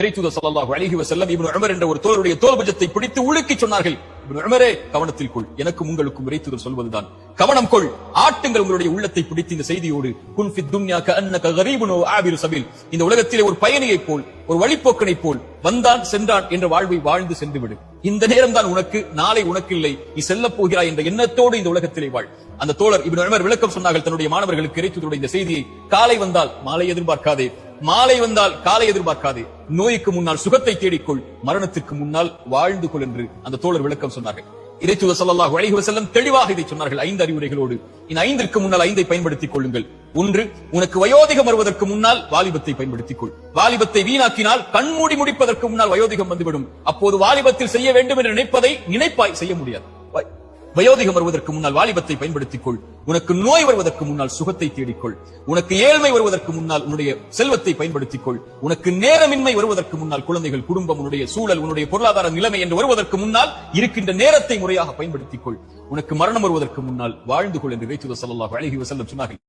இறைத்தூதர் ஸல்லல்லாஹு அலைஹி வஸல்லம் இப்னு உமர் என்ற ஒரு தோளுடைய தோள்புஜத்தை பிடித்து சொன்னார்கள். உமரே கவனத்தில் கொள். எனக்கும் உங்களுக்கும் இறைத்தூதர் சொல்வதுதான். கவனம் கொள். ஆட்டுங்கள் உங்களுடைய உள்ளத்தை பிடித்து இந்த செய்தியோடு துன்யா ஆபிரு இந்த உலகத்திலே ஒரு பயணியைப் போல் ஒரு வழிப்போக்கனைப் போல் வந்தான் சென்றான் என்ற வாழ்வை வாழ்ந்து சென்றுவிடு. இந்த நேரம் தான் உனக்கு நாளை உனக்கு இல்லை. நீ செல்ல போகிறாய் என்ற எண்ணத்தோடு இந்த உலகத்திலே வாழ். அந்த தோழர் இவன் உமர் விளக்கம் சொன்னார்கள் தன்னுடைய மாணவர்களுக்கு இறைத்தூதருடைய இந்த செய்தியை காலை வந்தால் மாலை எதிர்பார்க்காதே. மாலை வந்தால் காலை எதிர்பார்க்காதே. நோய்க்கு முன்னால் சுகத்தை தேடிக்கொள். மரணத்திற்கு முன்னால் வாழ்ந்து கொள் என்று அந்த தோழர் விளக்கம் சொன்னார்கள். இறைத்துவ ஸல்லல்லாஹு அலைஹி செல்லம் தெளிவாக இதை சொன்னார்கள் ஐந்து அறிவுரைகளோடு. இந்த ஐந்திற்கு முன்னால் ஐந்தை பயன்படுத்திக் கொள்ளுங்கள். ஒன்று உனக்கு வயோதிகம் வருவதற்கு முன்னால் வாலிபத்தை பயன்படுத்திக் கொள் வாலிபத்தை வீணாக்கினால் கண்மூடி முடிப்பதற்கு முன்னால் வயோதிகம் வந்துவிடும். அப்போது வாலிபத்தில் செய்ய வேண்டும் என்று நினைப்பதை நினைப்பாய் செய்ய முடியாது. வயோதிகம் வருவதற்கு முன்னால் வாலிபத்தை பயன்படுத்திக் கொள் உனக்கு நோய் வருவதற்கு முன்னால் சுகத்தை தேடிக்கொள். உனக்கு ஏழ்மை வருவதற்கு முன்னால் உன்னுடைய செல்வத்தை பயன்படுத்திக் கொள் உனக்கு நேரமின்மை வருவதற்கு முன்னால் குழந்தைகள் குடும்பம் உன்னுடைய சூழல் உன்னுடைய பொருளாதார நிலைமை என்று வருவதற்கு முன்னால் இருக்கின்ற நேரத்தை முறையாக பயன்படுத்திக் கொள் உனக்கு மரணம் வருவதற்கு முன்னால் வாழ்ந்து கொள் என்று வைத்து ஸல்லல்லாஹு அழகி வசல்லம் சொன்னார்கள்.